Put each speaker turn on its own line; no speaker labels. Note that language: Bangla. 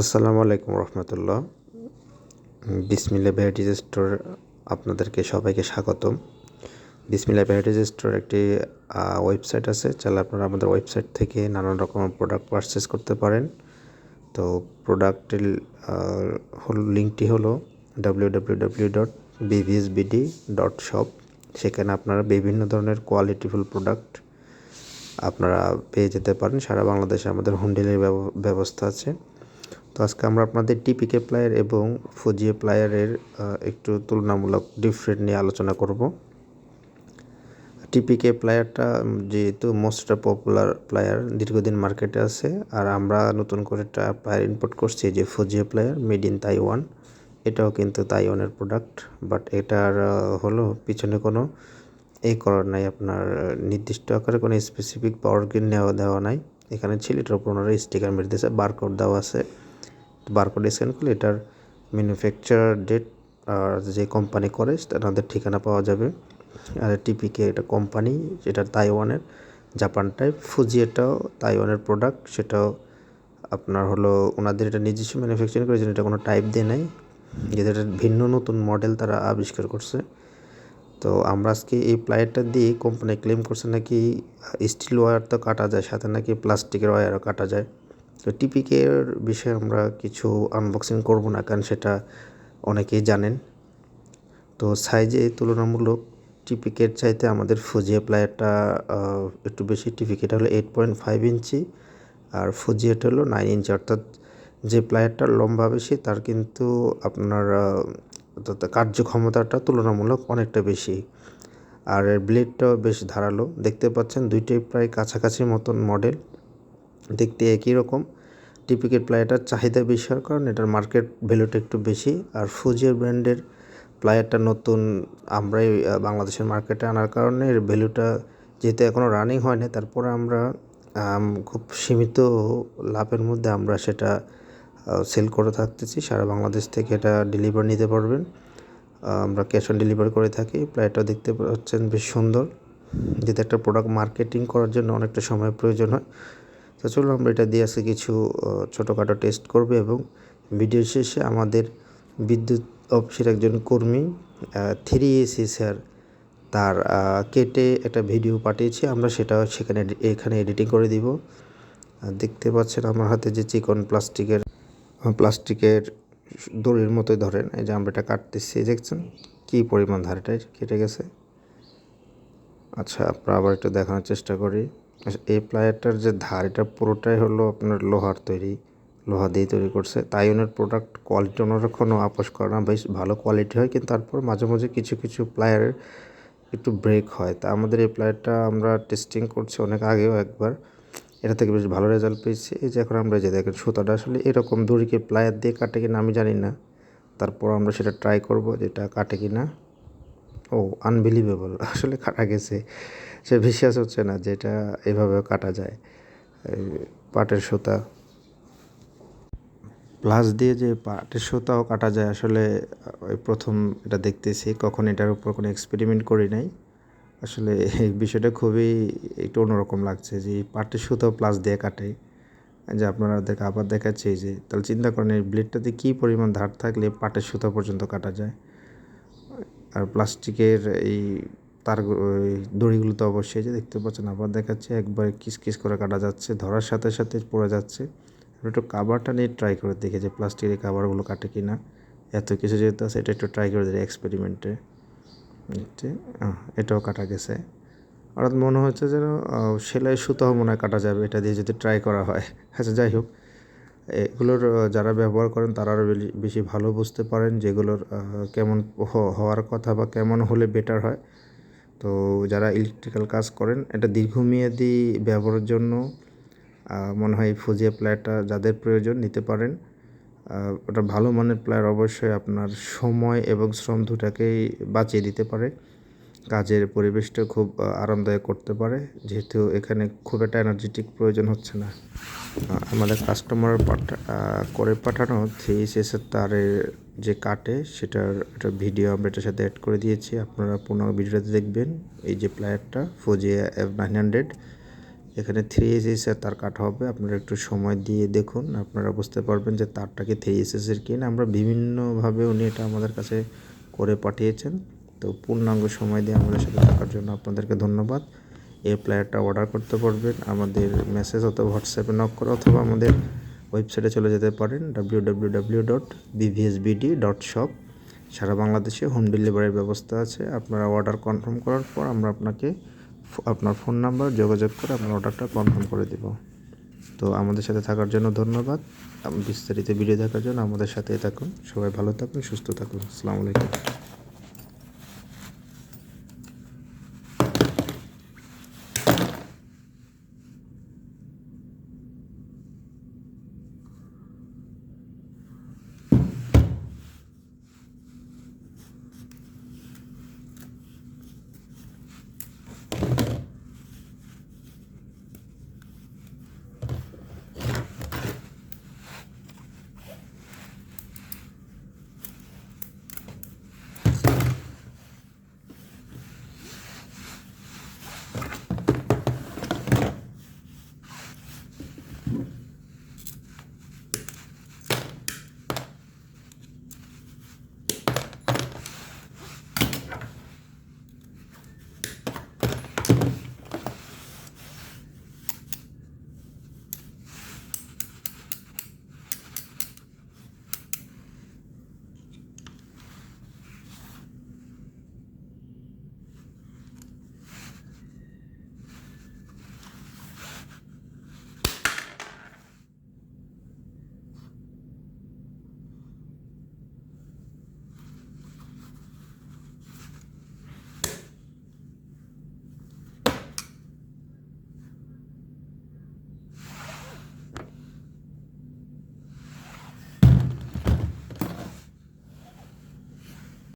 আসসালামু আলাইকুম রহমতুল্লাহ। বিসমিল্লা ভ্যারাইটিজ স্টোর আপনাদেরকে সবাইকে স্বাগতম। বিসমিল্লা ভ্যারাইটিজ স্টোর একটি ওয়েবসাইট আছে, চাইলে আপনারা আমাদের ওয়েবসাইট থেকে নানান রকমের প্রোডাক্ট পারচেস করতে পারেন। তো প্রোডাক্টের হল, লিঙ্কটি হলো W W W dot BVSBD dot shop সেখানে আপনারা বিভিন্ন ধরনের কোয়ালিটিফুল প্রোডাক্ট আপনারা পেয়ে যেতে পারেন। সারা বাংলাদেশে আমাদের হোম ডেলিভারি ব্যবস্থা আছে। তো আজকে আমরা আপনাদের টিপিকে প্লায়ার এবং ফুজিয়ে প্লায়ারের একটু তুলনামূলক ডিফারেন্ট নিয়ে আলোচনা করব। টিপিকে প্লায়ারটা যেহেতু মোস্ট পপুলার প্লায়ার দীর্ঘদিন মার্কেটে আছে, আর আমরা নতুন করে একটা প্লায়ার ইম্পোর্ট করছি, যে Fujiya plier made in Taiwan এটাও কিন্তু তাইওয়ানের প্রোডাক্ট বাট এটার হলো পিছনে কোনো এ করার নাই, আপনার নির্দিষ্ট আকারে কোনো স্পেসিফিক পাওয়ার গেন নেওয়া দেওয়া নাই। এখানে ছিল, এটার উপর ওনারা স্টিকার মেরে দিয়েছে বারকোড দেওয়া আছে। বারকোড স্ক্যান করলে এটার ম্যানুফ্যাকচার ডেট আর যে কোম্পানি করে, তাদের ঠিকানা পাওয়া যাবে। আর টিপিকে এটা কোম্পানি যেটা তাইওয়ানের জাপান টাইপ ফুজি এটাও তাইওয়ানের প্রোডাক্ট সেটাও আপনার হলো ওনাদের এটা নিজস্ব ম্যানুফ্যাকচারিং করেছেন এটা কোনো টাইপ দিয়ে নেই যেটা ভিন্ন নতুন মডেল তারা আবিষ্কার করছে। তো আমরা আজকে এই প্লাইয়ারটা দিয়ে কোম্পানি ক্লেম করছে নাকি স্টিল ওয়্যার তো কাটা যায়, সাথে নাকি প্লাস্টিকের ওয়্যারও কাটা যায়। তো টিপিকের বিষয়ে আমরা কিছু আনবক্সিং করব না, কারণ সেটা অনেকেই জানেন। তো সাইজে তুলনামূলক টিপিকের চাইতে আমাদের ফুজিয়া প্লায়ারটা একটু বেশি। টিপিকেটা হলো এইট পয়েন্ট ফাইভ ইঞ্চি, আর ফুজিয়াটা হলো নাইন ইঞ্চি। অর্থাৎ যে প্লায়ারটা লম্বা বেশি, তার কিন্তু আপনার কার্যক্ষমতাটা তুলনামূলক অনেকটা বেশি। আর এর ব্লেডটাও বেশ ধারালো। দেখতে পাচ্ছেন দুইটাই প্রায় কাছাকাছি মতন মডেল দেখতে একই রকম। টিপিকের প্লায়ারটার চাহিদা বেশি হওয়ার কারণে এটার মার্কেট ভ্যালুটা একটু বেশি। আর ফুজিয়ার ব্র্যান্ডের প্লায়ারটা নতুন আমরাই বাংলাদেশের মার্কেটে আনার কারণে এর ভ্যালুটা যেহেতু এখনও রানিং হয়নি, তারপরে আমরা খুব সীমিত লাভের মধ্যে আমরা সেটা সেল করে থাকতেছি। সারা বাংলাদেশ থেকে এটা ডেলিভার নিতে পারবেন। আমরা ক্যাশ অন ডেলিভারি করে থাকি। প্লায়ারটা দেখতে পাচ্ছেন বেশ সুন্দর। যেটা একটা প্রোডাক্ট মার্কেটিং করার জন্য অনেকটা সময় প্রয়োজন হয়। তো চলুন আমরা এটা দিয়ে আজকে কিছু ছোটোখাটো টেস্ট করবে এবং ভিডিও শেষে আমাদের বিদ্যুৎ অফিসের একজন কর্মী থ্রি এসি স্যার তার কেটে একটা ভিডিও পাঠিয়েছি। আমরা সেটা সেখানে এখানে এডিটিং করে দিব। দেখতে পাচ্ছেন আমার হাতে যে চিকন প্লাস্টিকের প্লাস্টিকের দড়ির মতোই ধরেন। এই যে আমরা এটা কাটতেছি, দেখছেন? কী পরিমাণ ধারেটাই কেটে গেছে। আচ্ছা আপনার আবার একটু দেখানোর চেষ্টা করি। এই প্লায়ারটার যে ধার, এটা পুরোটাই হলো আপনার লোহার তৈরি, লোহা দিয়ে তৈরি করছে। তাই ওনার প্রোডাক্ট কোয়ালিটি অন্যরকমও আপোষ করে না, বেশ ভালো কোয়ালিটি হয়, কিন্তু তারপর মাঝে মাঝে কিছু কিছু প্লায়ারের একটু ব্রেক হয়। তা আমাদের এই প্লায়ারটা আমরা টেস্টিং করছি অনেক আগেও একবার। এটা থেকে বেশ ভালো রেজাল্ট পেয়েছি। এই যে এখন আমরা যে দেখেন সুতাটা, আসলে এরকম দড়িকে প্লায়ার দিয়ে কাটে কিনা আমি জানি না। তারপর আমরা সেটা ট্রাই করব যেটা কাটে কিনা। ও আনবিলিভেবল আসলে কাটা গেছে। সে বিশ্বাস হচ্ছে না যেটা এভাবেও কাটা যায়। পাটের সুতা। প্লাস দিয়ে যে পাটের সুতাও কাটা যায়, আসলে প্রথম এটা দেখতেছি। কখন এটার উপর কোনো এক্সপেরিমেন্ট করি নাই। আসলে এই বিষয়টা খুবই একটু অন্যরকম লাগছে যে পাটের সুতাও প্লাস দিয়ে কাটে। যে আপনাদেরকে আবার দেখাচ্ছি যে, তাহলে চিন্তা করেন এই ব্লেডটাতে কী পরিমাণ ধার থাকলে পাটের সুতা পর্যন্ত কাটা যায়। আর প্লাস্টিকের এই তার দড়িগুলো তো অবশ্যই যে দেখতে পাচ্ছেন আবার দেখাচ্ছে একবার কিস কিস করে কাটা যাচ্ছে, ধরার সাথে সাথে পড়ে যাচ্ছে। একটু কাভারটা নিয়ে ট্রাই করে দেখে যে প্লাস্টিকের কাভারগুলো কাটে কি না এত কিছু যেহেতু আছে, এটা একটু ট্রাই করে দেখি এক্সপেরিমেন্টে এটাও কাটা গেছে। অর্থাৎ মনে হচ্ছে যেন সেলাই সুতাও মনে হয় কাটা যাবে, এটা দিয়ে যদি ট্রাই করা হয়। আচ্ছা যাই হোক। এগুলোর যারা ব্যবহার করেন তারা আরও বেশি ভালো বুঝতে পারেন যেগুলোর কেমন হওয়ার কথা বা কেমন হলে বেটার হয়। তো যারা ইলেকট্রিক্যাল কাজ করেন, এটা দীর্ঘমেয়াদী ব্যবহারের জন্য মনে হয় ফুজিয়া প্লায়ারটা যাদের প্রয়োজন নিতে পারেন। ওটা ভালো মানের প্লায়ার অবশ্যই আপনার সময় এবং শ্রম দুটাকেই বাঁচিয়ে দিতে পারে। কাজের পরিবেশটা খুব আরামদায়ক করতে পারে। যেহেতু এখানে খুব একটা এনার্জেটিক প্রয়োজন হচ্ছে না। আমাদের কাস্টমার পাঠা করে পাঠানো থ্রি এসের তারের যে কাটে, সেটার একটা ভিডিও আমরা এটার সাথে অ্যাড করে দিয়েছি। আপনারা পুনঃ ভিডিওতে দেখবেন এই যে প্লায়ারটা ফোজিয়া এফ নাইন হান্ড্রেড এখানে থ্রি এসএসের তার কাটা হবে। আপনারা একটু সময় দিয়ে দেখুন। আপনারা বুঝতে পারবেন যে তারটাকে থ্রি এসএসের কিনা আমরা বিভিন্নভাবে উনি এটা আমাদের কাছে করে পাঠিয়েছেন। তো পূর্ণাঙ্গ সময় দিয়ে আমাদের সাথে থাকার জন্য আপনাদেরকে ধন্যবাদ। এই প্লেয়ারটা অর্ডার করতে পারবেন। আমাদের মেসেজ অথবা হোয়াটসঅ্যাপে নক করে অথবা আমাদের ওয়েবসাইটে চলে যেতে পারেন। ডাব্লিউ ডট ডট শপ সারা বাংলাদেশে হোম ডেলিভারির ব্যবস্থা আছে। আপনারা অর্ডার কনফার্ম করার পর আমরা আপনাকে আপনার ফোন নাম্বার যোগাযোগ করে আপনার অর্ডারটা কনফার্ম করে দেব। তো আমাদের সাথে থাকার জন্য ধন্যবাদ। বিস্তারিত ভিডিও দেখার জন্য আমাদের সাথেই থাকুন। সবাই ভালো থাকুন, সুস্থ থাকুন। আসসালামু আলাইকুম।